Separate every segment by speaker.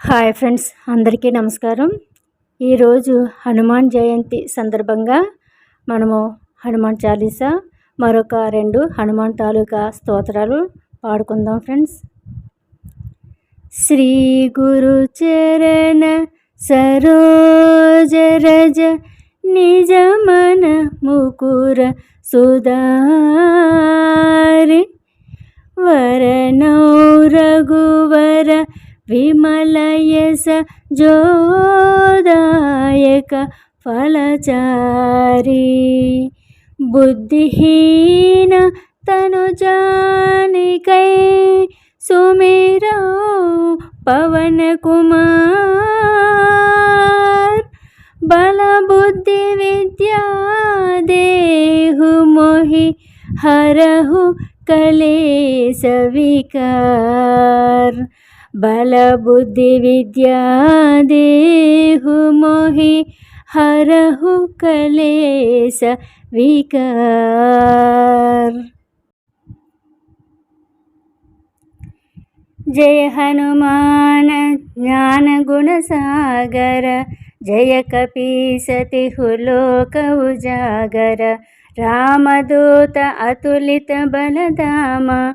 Speaker 1: Hi friends అందరికీ నమస్కారం. ఈరోజు హనుమాన్ జయంతి సందర్భంగా మనము హనుమాన్ చాలీసా మరొక రెండు హనుమాన్ తాలూకా స్తోత్రాలు పాడుకుందాం ఫ్రెండ్స్. శ్రీ గురు చరణ సరోజ రజ నిజ మన ముకుర సుధారి వరనౌ రఘువర విమలయస జోదాయక ఫలచారి బుద్ధిహీన తను జానికై సుమేరో పవన కుమార్ బల బుద్ధి విద్యా దేహు మోహి హరహు कलेश विकार బలబుద్ధి విద్యా దేహు మోహి హరహు కలేస వికార్. జయ హనుమాన జ్ఞాన గుణసాగర జయ కపీసతిహు లోకవు జాగర రామదూత అతులిత బలధామ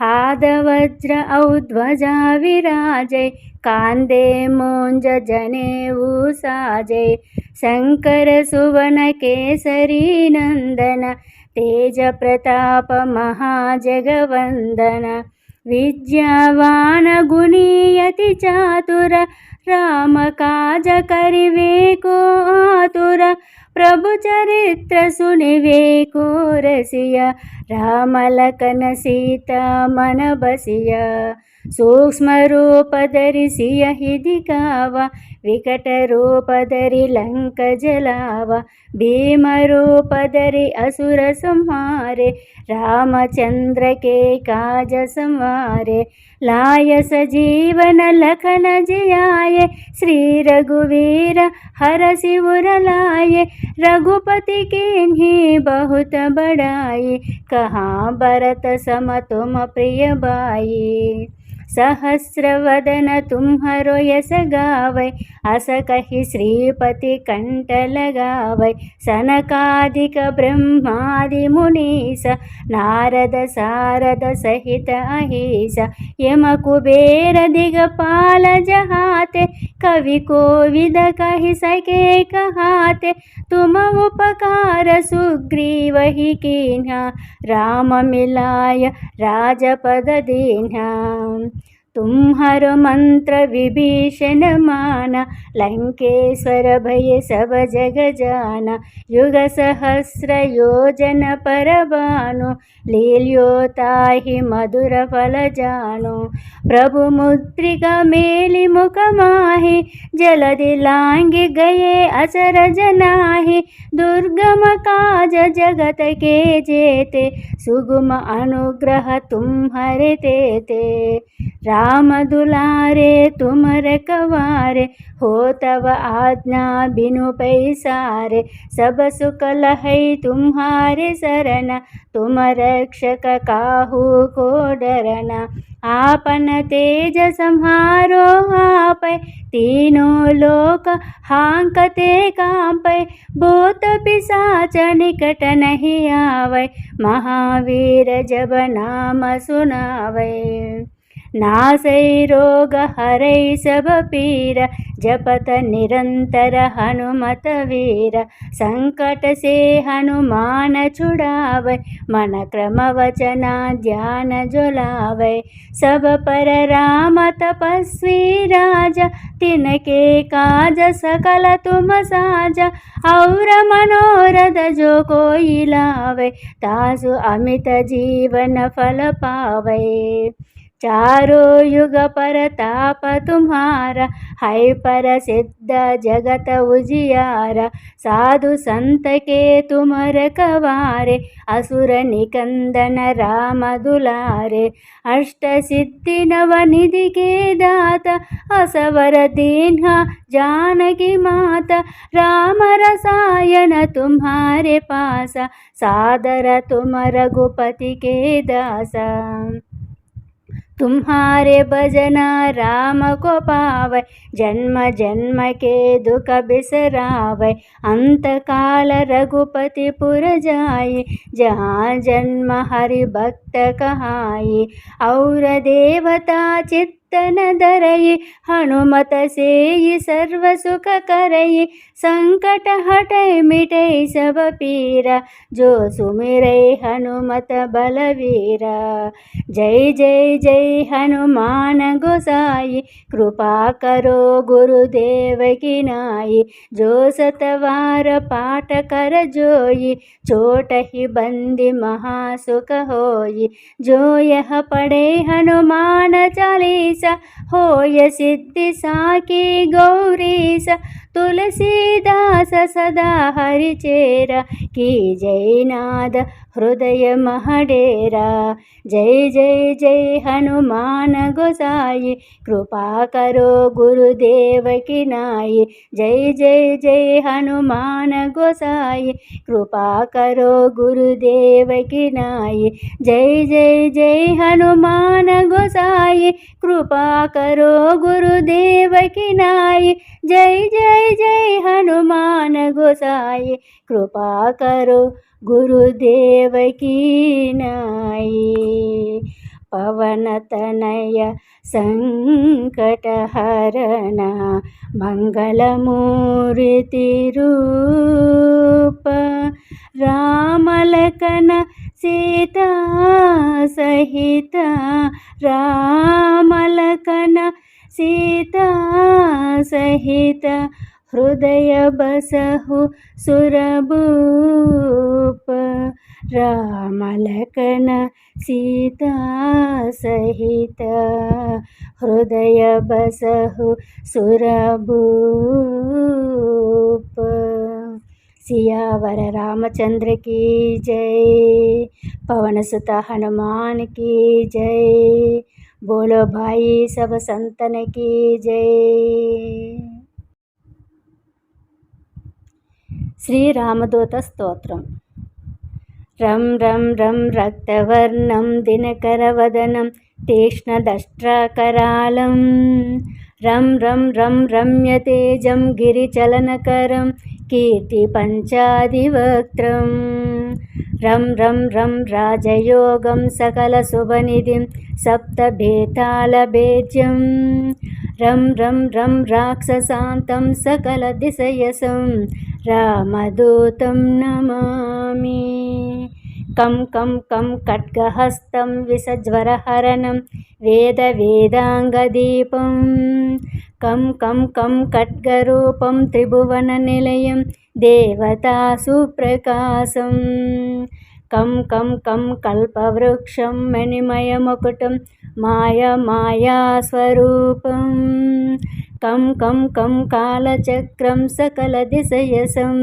Speaker 1: हादवज्र औध्वजा विराजय कान्दे मोञ्ज जनेऊ साजय शङ्करसुवनकेसरी नन्दन तेजप्रतापमहाजगवन्दन विद्यावानगुणीयति चातुर रामकाजकरिवे को आतुर ప్రభు చరిత్ర సునివే కోరసియ రామలకన సీత మన బసియ సూక్ష్మ రూపధరిసియ హిది కావ విಕಟರೂಪಧರಿ ಲಂಕ ಜಲಾವ ಭೀಮರೂಪಧರಿ ಅಸುರ ಸಂಹಾರೆ ರಾಮಚಂದ್ರಕೆ ಕಾಜ ಸಂಹಾರೆ ಲಾಯ ಸಜೀವನ ಲಖನ ಜಯಾಯ ಶ್ರೀ ರಘುವೀರ ಹರ ಶಿವರಲಾಯ ರಘುಪತಿ ಕಿನ್ಹಿ ಬಹುತ ಬಡಾಯಿ ಕಹಾ ಭರತ ಸಮ ತುಮ ಪ್ರಿಯ ಬಾಯಿ भरत सम तुम प्रिय बाई सहस्रवदन तुम्हरो यस गावै अस कहि श्रीपति कंठ लगावै सनकादिक ब्रह्मादि मुनीस नारद सारद सहित अहिस यम कुबेर दिगपाल जहाते कवि कोविद कहि सके कहाते तुम उपकार सुग्रीव ही कीन्हा राम मिलाय राजपद दीन्हा तुम्हारो मंत्र विभीषण माना लंकेश्वर भय सब जग जाना युग सहस्र योजन पर बानु लील्योताहि मधुर फल जानो प्रभु मुद्रिका मेलि मुख माहि जलदि लांगि गए असर जनाहि दुर्गम काज जगत के जेते, सुगम अनुग्रह तुम्हारे तेते राम दुलारे तुम रखवारे हो तब आज्ञा बिनु पैसारे सब सुख लहै तुम्हारे शरण तुम रक्षक काहू को डरना आपन तेज संहारो आप तीनों लोक हांकते कांपै भूत पिशाच निकट नहीं आवै महावीर जब नाम सुनावै नासै रोग हरै सब पीर जपत निरंतर हनुमत वीर। संकट से हनुमान छुड़ावै मन क्रम वचना ध्यान जुलावै सब पर राम तपस्वी राजा तिनके काज सकल तुम साजा। और मनोरथ जो कोई लावे तासु अमित जीवन फल पावे चारो युग परताप तुम्हारा है पर सिद्ध जगत उजियारा साधु संत के तुम रखवारे असुर निकंदन राम दुलारे अष्ट सिद्धि नवनिधि के दाता असवर दीन्हा जानकी माता राम रसायन तुम्हारे पासा सादर तुम रघुपति के दासा तुम्हारे भजना राम को पावै, जन्म जन्म के दुख बिसरावै। अंत काल रघुपति पुर जाय जहाँ जन्म हरि भक्त कहाई। और देवता चित्त ಮುತ್ತನ ದರಯೇ ಹನುಮತ ಸೇಯಿ ಸರ್ವ ಸುಖ ಕರಯೇ ಸಂಕಟ ಹಟೈ ಮಿಟೈ ಸಬ ಪೀರ ಜೋ ಸುಮಿರೈ ಹನುಮತ ಬಲವೀರ ಜೈ ಜೈ ಜೈ ಹನುಮಾನ गोसाई कृपा करो गुरुदेव की नाई जो सतवार पाठ कर जोई छोट ही बंदी महासुख होई जो यह पढ़े हनुमान चालीसा होय सिद्धि साकी गौरीस तुलसीदास सदा हरिचेर की जयनाद हृदय महडेरा जय जय जय हनुमान गोसाई कृपा करो गुरुदेव की नाई जय जय जय हनुमान गोसाई कृपा करो गुरुदेव की नाई जय जय जय हनुमान गोसाई कृपा करो गुरुदेव की नाई। जय जय जय हनुमान गोसाई। कृपा करो गुरुदेव की नाई। पवन तनय सङ्कटहरण मङ्गलमूर्तिरूप रामलकन सीता सहित रामलकन सीता सहित हृदय बसहु सुरभूप रामलकन सीता सहित हृदय बसहु सुरभूप, सियावर रामचंद्र की जय। पवन सुत हनुमान की जय। बोलो भाई सब संतन की जय। శ్రీరామదూత స్తోత్రం. రం రం రం రక్తవర్ణం దినకరవదనం తీక్ష్ణదష్ట్రాకరాళం. రం రం రం రమ్యతేజం గిరిచలనకరం కీర్తిపञ्चादिवक्त्रं रं रं रं राजयोगं सकलशुभनिधिं सप्तभेतालभेद्यं रं रं रं राक्षसान्तं सकलदिशयसं रामदूतं नमामि। कं कं कं खड्गहस्तं विसज्वरहरणं वेदवेदाङ्गदीपं। कं कं कं खड्गरूपं त्रिभुवननिलयं देवतासुप्रकाशं। कं कं कं कल्पवृक्षं मणिमयमुकुटं కం కం కం కాలచక్రం సకల దిశయసం.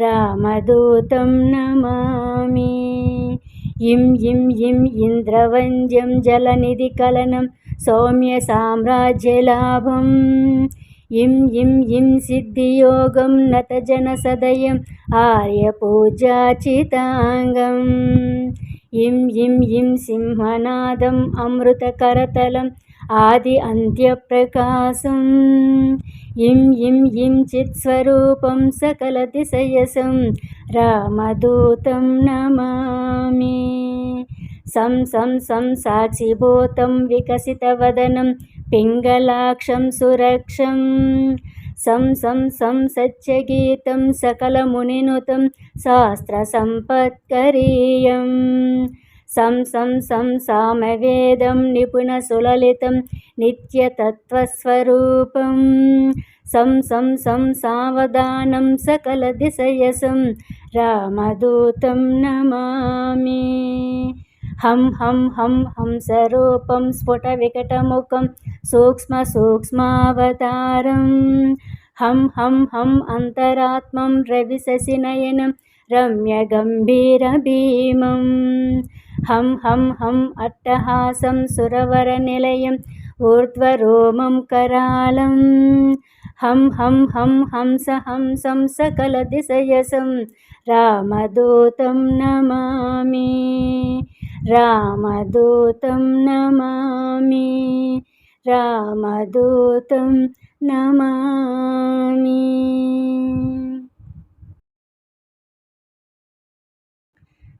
Speaker 1: రామదూతం నమామి. ఇం ఇం ఇం ఇంద్రవంద్యం జలనిధి కలనం సౌమ్య సామ్రాజ్యలాభం ఇం ఇం ఇం సిద్ధియోగం నతజన సదయం ఆర్యపూజాచితాంగం ఇం ఇం ఇం సింహనాదం అమృతకరతలం आदि अन्त्यप्रकाशम् इं इं इं चित्स्वरूपं सकलतिशयसं रामदूतं नमामि सं सं सं साक्षिभूतं विकसितवदनं पिङ्गलाक्षं सुरक्षं सं सं सं सत्यगीतं सकलमुनिनुतं शास्त्रसम्पत्करीयं सं सं सं सामवेदं निपुणसुललितं नित्यतत्त्वस्वरूपं सं सं सं सावधानं सकलदिशयसं रामदूतं नमामि హం హం హం హంసరూపం స్ఫుటవికటముఖం సూక్ష్మసూక్ష్మావతారం హం హం హం అంతరాత్మం రవిశశినయనం రమ్యగంభీరభీమం హం హం హం అట్టహాసం సురవర నిలయం ఊర్ధ్వరోమం కరాళం. హం హం హం హంస హంసం సకల దిశయసం రామదూతం నమామి. రామదూతం నమామి రామదూతం నమామి.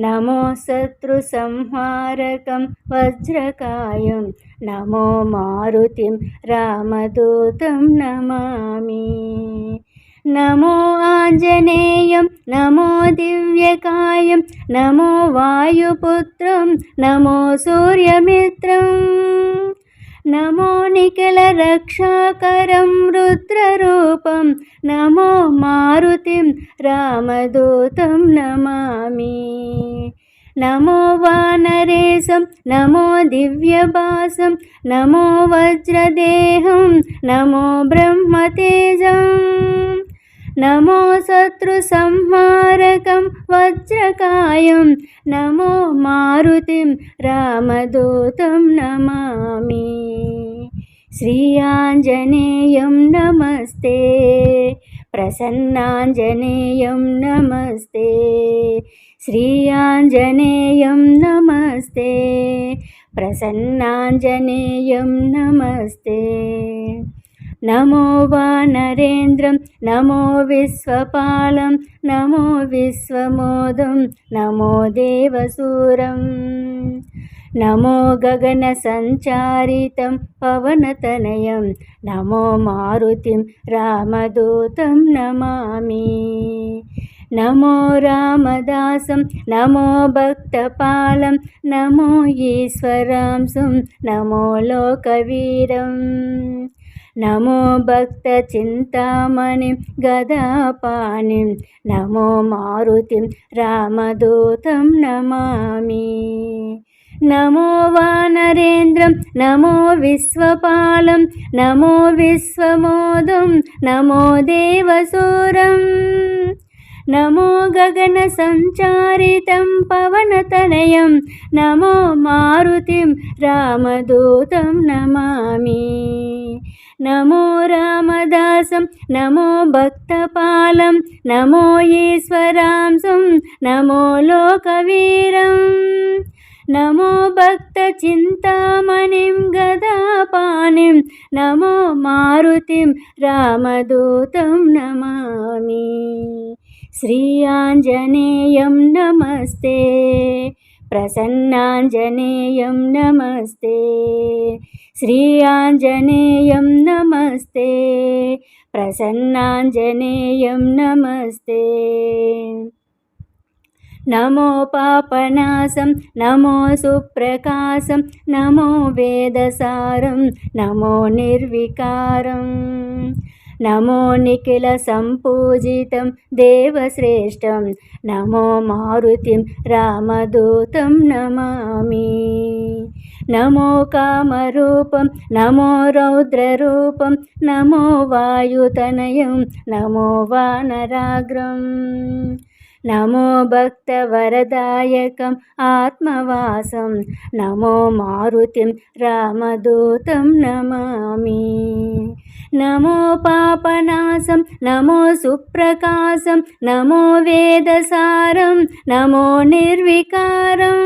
Speaker 1: నమో శత్రుసంహారకం వజ్రకాయం. నమో మారుతిం రామదూతం నమామి. నమో ఆంజనేయం నమో దివ్యకాయం నమో వాయుపుత్రం నమో సూర్యమిత్రం. నమో నిఖిల రక్షాకరం రుద్రరూపం నమో మారుతిం రామదూతం నమామి. నమో వానరేశం నమో దివ్యభాసం నమో వజ్రదేహం నమో బ్రహ్మతేజం. నమో శత్రుసంహారకం వజ్రకాయం. నమో మారుతిం రామదూతం నమామి. శ్రీయాంజనేయం నమస్తే. ప్రసన్నాంజనేయం నమస్తే. శ్రీయాంజనేయం నమస్తే. ప్రసన్నాంజనేయం నమస్తే. నమో వానరేంద్రం నమో విశ్వపాలం నమో విశ్వమోదం నమో దేవసూరం. నమో గగన సంచారితం పవనతనయం నమో మారుతిం రామదూతం నమామి. నమో రామదాసం నమో భక్తపాలం నమో ఈశ్వరాంశం నమో లోకవీరం. నమో భక్త చింతామణి గదాపాణి నమో మారుతి రామదూతం నమామి. నమో వానరేంద్రం నమో విశ్వపాలం నమో విశ్వమోదం నమో దేవసూరం. నమో గగన సంచారితం పవనతనయం నమో మారుతిం రామదూతం నమామి. నమో రామదాసం నమో భక్తపాలం నమో ఈశ్వరాంశం నమో లోకవీరం. నమో భక్త చింతామణిం గదాపాణిం నమో మారుతిం श्रियाञ्जनेयं नमस्ते। प्रसन्नाञ्जनेयं नमस्ते। श्रियाञ्जनेयं नमस्ते। प्रसन्नाञ्जनेयं नमस्ते। नमो पापनासं नमो सुप्रकाशं नमो वेदसारं नमो निर्विकारम् నమో నిఖిల సంపూజితం దేవశ్రేష్టం. నమో మారుతిం రామదూతం నమామి. నమో కామరూపం నమో రౌద్రరూపం నమో వాయుతనయం నమో వానరాగ్రం. నమో భక్తవరదాయకం ఆత్మవాసం. నమో మారుతిం రామదూతం నమామి. నమో పాపనాశం నమో సుప్రకాశం నమో వేదసారం నమో నిర్వికారం.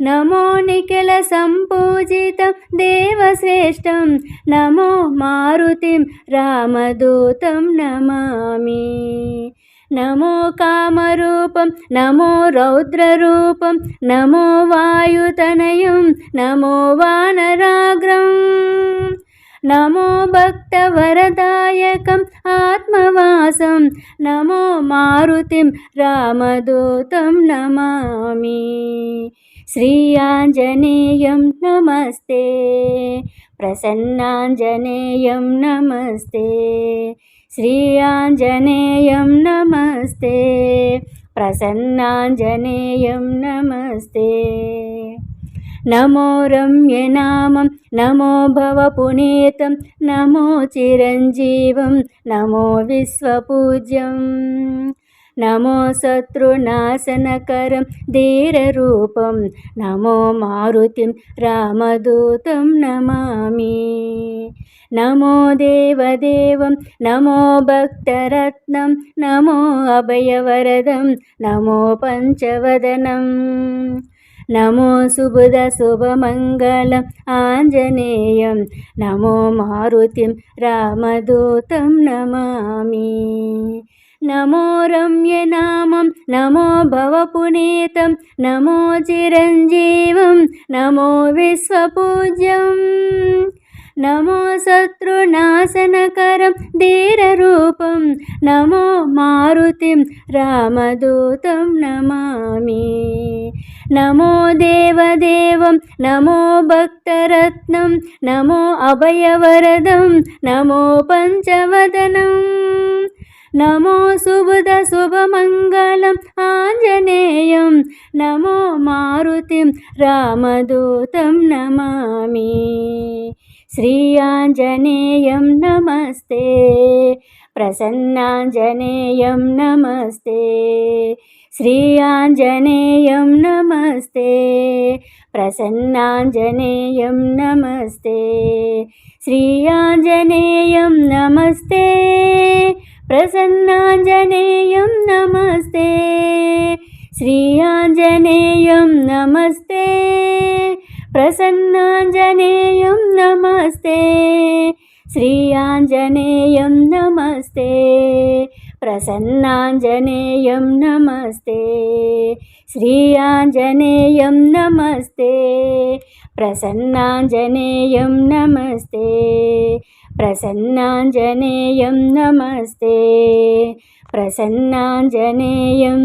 Speaker 1: నమో నిఖిల సంపూజితం దేవశ్రేష్టం నమో మారుతిం రామదూతం నమామి. నమో కామరూపం నమో రౌద్రరూపం నమో వాయుతనయం నమో వానరాగ్రం. నమో భక్తవరదాయకం ఆత్మవాసం నమో మారుతిం రామదూతం నమామి. శ్రీయాంజనేయం నమస్తే ప్రసన్నాంజనేయం నమస్తే. శ్రీయాంజనేయం నమస్తే. ప్రసన్నాంజనేయం నమస్తే. నమో రమ్యనామం నమో భవపునీతం నమో చిరంజీవం నమో విశ్వపూజ్యం. నమో नमो शत्रुनाशनकरं धीररूपं नमो मारुतिं रामदूतं नमामि। नमो देवदेवं नमो भक्तरत्नं नमो अभयवरदं नमो पञ्चवदनम् नमो सुबुदशुभमङ्गलम् आञ्जनेयं नमो मारुतिं रामदूतं नमामि। నమో రమ్యనామం నమో భవపునీతం నమో చిరంజీవం నమో విశ్వపూజ్యం. నమో శత్రునాశనకరం ధీరరూపం నమో మారుతిం రామదూతం నమామి. నమో దేవదేవం నమో భక్తరత్నం నమో అభయవరదం నమో పంచవదనం. नमो शुभदशुभमङ्गलम् आञ्जनेयं नमो मारुतिं रामदूतं नमामि। श्रियाञ्जनेयं नमस्ते। प्रसन्नाञ्जनेयं नमस्ते। श्रियाञ्जनेयं नमस्ते। प्रसन्नाञ्जनेयं नमस्ते। श्रियाञ्जनेयं नमस्ते। प्रसन्नाञ्जनेयं नमस्ते। श्रियाञ्जनेयं नमस्ते। प्रसन्नाञ्जनेयं नमस्ते। श्रियाञ्जनेयं नमस्ते। प्रसन्नाञ्जनेयं नमस्ते। श्रियाञ्जनेयं नमस्ते। ఆంజనేయం నమస్తే ప్రసన్నాంజనేయం నమస్తే శ్రీ ఆంజనేయం